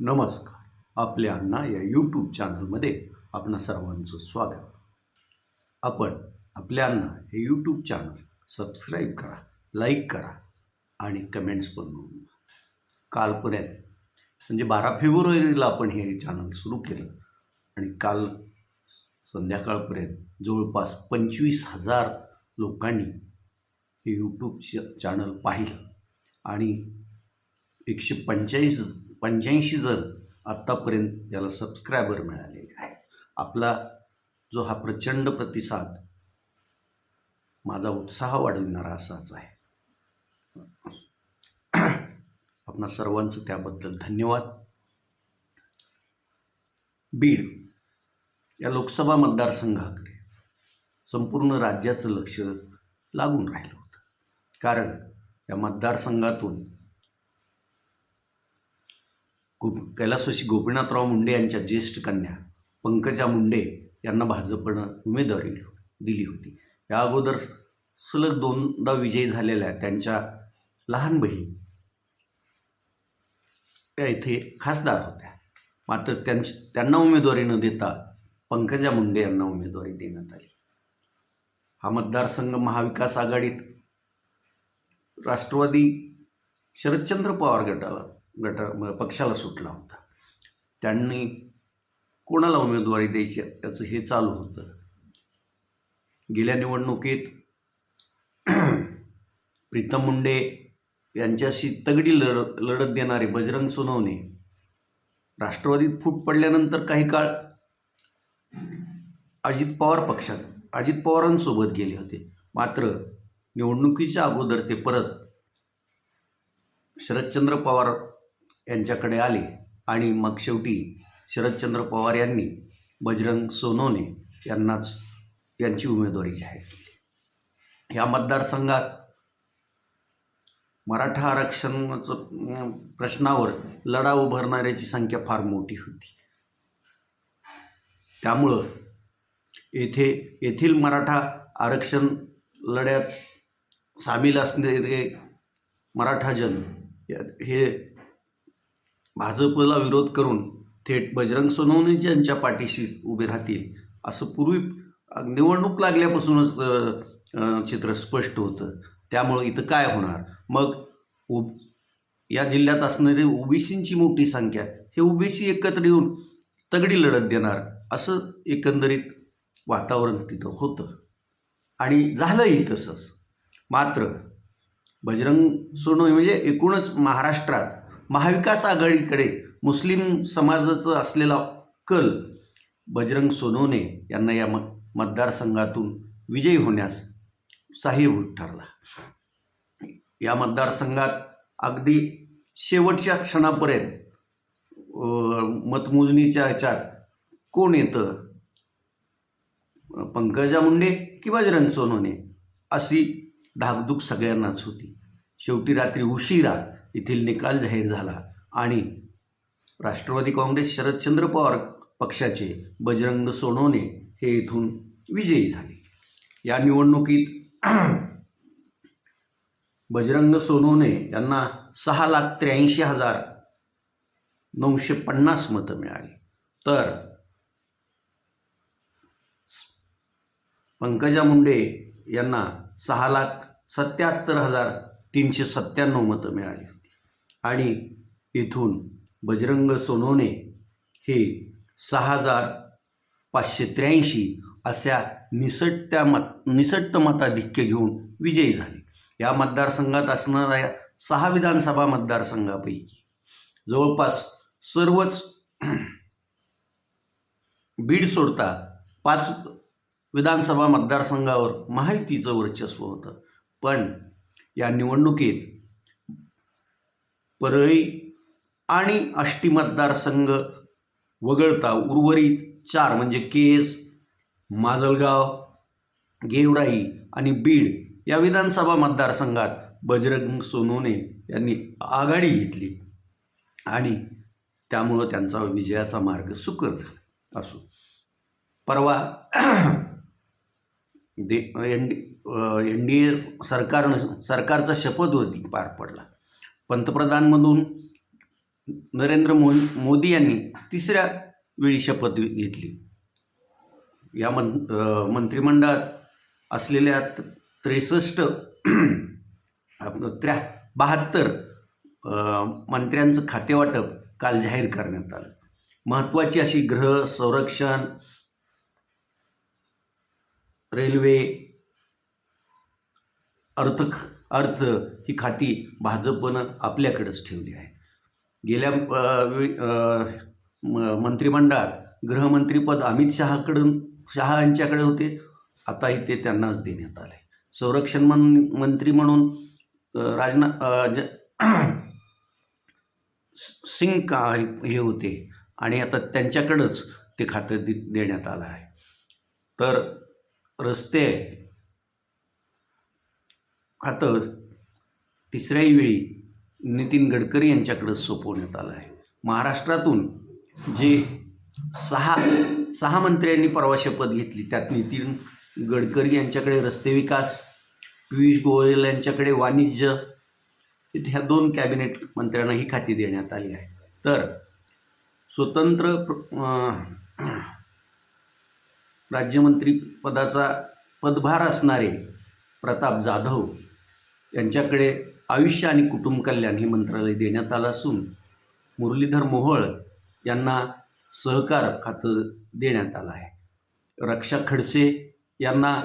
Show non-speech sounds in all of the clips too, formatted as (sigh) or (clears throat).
नमस्कार. आपल्या अण्णा या यूट्यूब चॅनलमध्ये आपणा सर्वांचं स्वागत. आपण आपल्या अण्णा हे यूट्यूब चॅनल सबस्क्राईब करा लाईक करा आणि कमेंट्स पण नोंदवा. कालपर्यंत म्हणजे बारा फेब्रुवारीला आपण हे चॅनल सुरू केलं आणि काल संध्याकाळपर्यंत जवळपास पंचवीस हजार लोकांनी हे यूट्यूब चॅनल पाहिलं आणि एकशे पंच्याऐंशी पंच्याऐंशी जण आत्तापर्यंत याला सबस्क्रायबर मिळालेले आहे आपला जो हा प्रचंड प्रतिसाद माझा उत्साह वाढविणारा असाच आहे. आपणा सर्वांचं त्याबद्दल धन्यवाद. बीड या लोकसभा मतदारसंघाकडे संपूर्ण राज्याचं लक्ष लागून राहिलं होतं. कारण या मतदारसंघातून गो कैलासवासी गोपीनाथराव मुंडे यांच्या ज्येष्ठ कन्या पंकजा मुंडे यांना भाजपनं उमेदवारी दिली होती. या अगोदर सलग दोनदा विजयी झालेल्या त्यांच्या लहान बहीण त्या इथे खासदार होत्या. मात्र त्यांची त्यांना उमेदवारी न देता पंकजा मुंडे यांना उमेदवारी देण्यात आली. हा मतदारसंघ महाविकास आघाडीत राष्ट्रवादी शरदचंद्र पवार गटाला गटा पक्षाला सुटला होता. त्यांनी कोणाला उमेदवारी द्यायची याचं हे चालू होतं. गेल्या निवडणुकीत (clears throat) प्रीतम मुंडे यांच्याशी तगडी लढ लढत देणारे बजरंग सोनवणे राष्ट्रवादीत फूट पडल्यानंतर काही काळ अजित पवार पक्षात अजित पवारांसोबत गेले होते. मात्र निवडणुकीच्या अगोदर ते परत शरदचंद्र पवार यांच्याकडे आले आणि मग शेवटी शरदचंद्र पवार यांनी बजरंग सोनोने यांनाच यांची उमेदवारी जाहीर केली. या मतदारसंघात मराठा आरक्षणाचं प्रश्नावर लढा उभारणाऱ्याची संख्या फार मोठी होती. त्यामुळं येथे येथील मराठा आरक्षण लढ्यात सामील असणारे मराठाजन हे भाजपला विरोध करून थेट बजरंग सोनवणे यांच्या पाठीशी उभे राहतील असं पूर्वी निवडणूक लागल्यापासूनच चित्र स्पष्ट होतं. त्यामुळं इथं काय होणार? मग उब या जिल्ह्यात असणारी ओबीसींची मोठी संख्या हे ओबीसी एकत्र येऊन तगडी लढत देणार असं एकंदरीत वातावरण तिथं होतं. आणि झालंही तसंच. मात्र बजरंग सोनवणे म्हणजे एकूणच महाराष्ट्रात महाविकास आघाडीकडे मुस्लिम समाजाचं असलेला कल बजरंग सोनवणे यांना या मत मतदारसंघातून विजयी होण्यास सहाय्यभूत ठरला. या मतदारसंघात अगदी शेवटच्या क्षणापर्यंत मतमोजणीच्या ह्याच्यात कोण येतं? पंकजा मुंडे की बजरंग सोनवणे? अशी धाकधूक सगळ्यांनाच होती. शेवटी रात्री उशिरा येथील निकाल जाहीर झाला आणि राष्ट्रवादी काँग्रेस शरदचंद्र पवार पक्षाचे बजरंग सोनवणे हे इथून विजयी झाले. या निवडणुकीत (clears throat) बजरंग सोनवणे यांना सहा लाख त्र्याऐंशी हजार नऊशे पन्नास मतं मिळाली. तर पंकजा मुंडे यांना सहा लाख सत्याहत्तर हजार तीनशे सत्त्याण्णव मतं मिळाली. आणि इथून बजरंग सोनवणे हे सहा हजार पाचशे त्र्याऐंशी अशा निसटत्या मत निसट्ट मताधिक्य घेऊन विजयी झाले. या मतदारसंघात असणाऱ्या सहा विधानसभा मतदारसंघापैकी जवळपास सर्वच बीड सोडता पाच विधानसभा मतदारसंघावर माहितीचं वर्चस्व होतं. पण या निवडणुकीत परळी आणि आष्टी मतदारसंघ वगळता उर्वरित चार म्हणजे केस माजलगाव गेवराई आणि बीड या विधानसभा मतदारसंघात बजरंग सोनोने यांनी आघाडी घेतली आणि त्यामुळं त्यांचा विजयाचा मार्ग सुकर झाला असो. परवा (clears throat) दे N D N D A सरकारनं सरकारचा शपथ होती पार पडला. पंतप्रधान म्हणून नरेंद्र मो मोदी यांनी तिसऱ्या वेळी शपथ घेतली. या मं मंत्रिमंडळात असलेल्या त्रेसष्ट आपलं त्र्या बहात्तर मंत्र्यांचं खातेवाटप काल जाहीर करण्यात आलं. महत्त्वाची अशी ग्रह संरक्षण रेल्वे अर्थ अर्थ ही खाती भाजपनं आपल्याकडंच ठेवली आहे. गेल्या म- मंत्रिमंडळात गृहमंत्रीपद अमित शहाकडून शहा यांच्याकडे होते. आता इथे त्यांनाच देण्यात आले. संरक्षण मन मंत्री म्हणून राजना ज सिंग का हे होते. आणि आता त्यांच्याकडंच ते खातं दे देण्यात आलं आहे. तर रस्ते खातं तिसऱ्याही वेळी नितीन गडकरी यांच्याकडं सोपवण्यात आलं आहे. महाराष्ट्रातून जे सहा सहा मंत्र्यांनी परवा शपथ घेतली त्यात नितीन गडकरी यांच्याकडे रस्ते विकास पियुष गोयल यांच्याकडे वाणिज्य ह्या दोन कॅबिनेट मंत्र्यांना ही खाती देण्यात आली आहे. तर स्वतंत्र प्र- राज्यमंत्री पदाचा पदभार असणारे प्रताप जाधव यांच्याकडे आयुष्य आणि कुटुंब कल्याण हे मंत्रालय देण्यात आलं असून मुरलीधर मोहोळ यांना सहकार खातं देण्यात आलं आहे. रक्षा खडसे यांना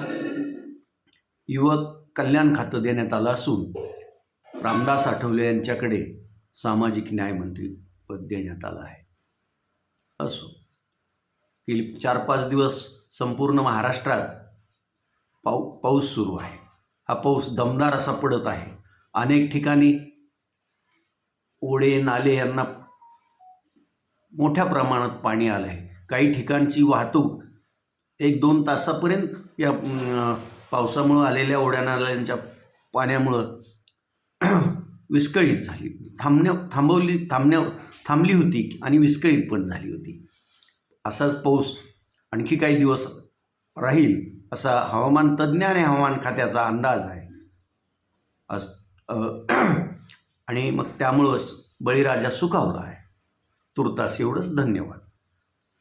युवक कल्याण खातं देण्यात आलं असून रामदास आठवले यांच्याकडे सामाजिक न्यायमंत्री पद देण्यात आलं आहे. असो गेली चार पाच दिवस संपूर्ण महाराष्ट्रात पाऊ पाऊस सुरू आहे. हा पाऊस दमदार असा पडत आहे. अनेक ठिकाणी ओढे नाले यांना मोठ्या प्रमाणात पाणी आलं आहे. काही ठिकाणची वाहतूक एक दोन तासापर्यंत या पावसामुळं आलेल्या ओढ्या नाल्यांच्या पाण्यामुळं विस्कळीत झाली. थांबण्या थांबवली थांबण्या थांबली होती आणि विस्कळीत पण झाली होती. असाच पाऊस आणखी काही दिवस राहील असा हवामान तज्ज्ञ आणि हवामान खात्याचा अंदाज आहे. अस (clears throat) आणि मग त्यामुळंच बळीराजा सुखावला आहे. तुर्तास एवढंच धन्यवाद.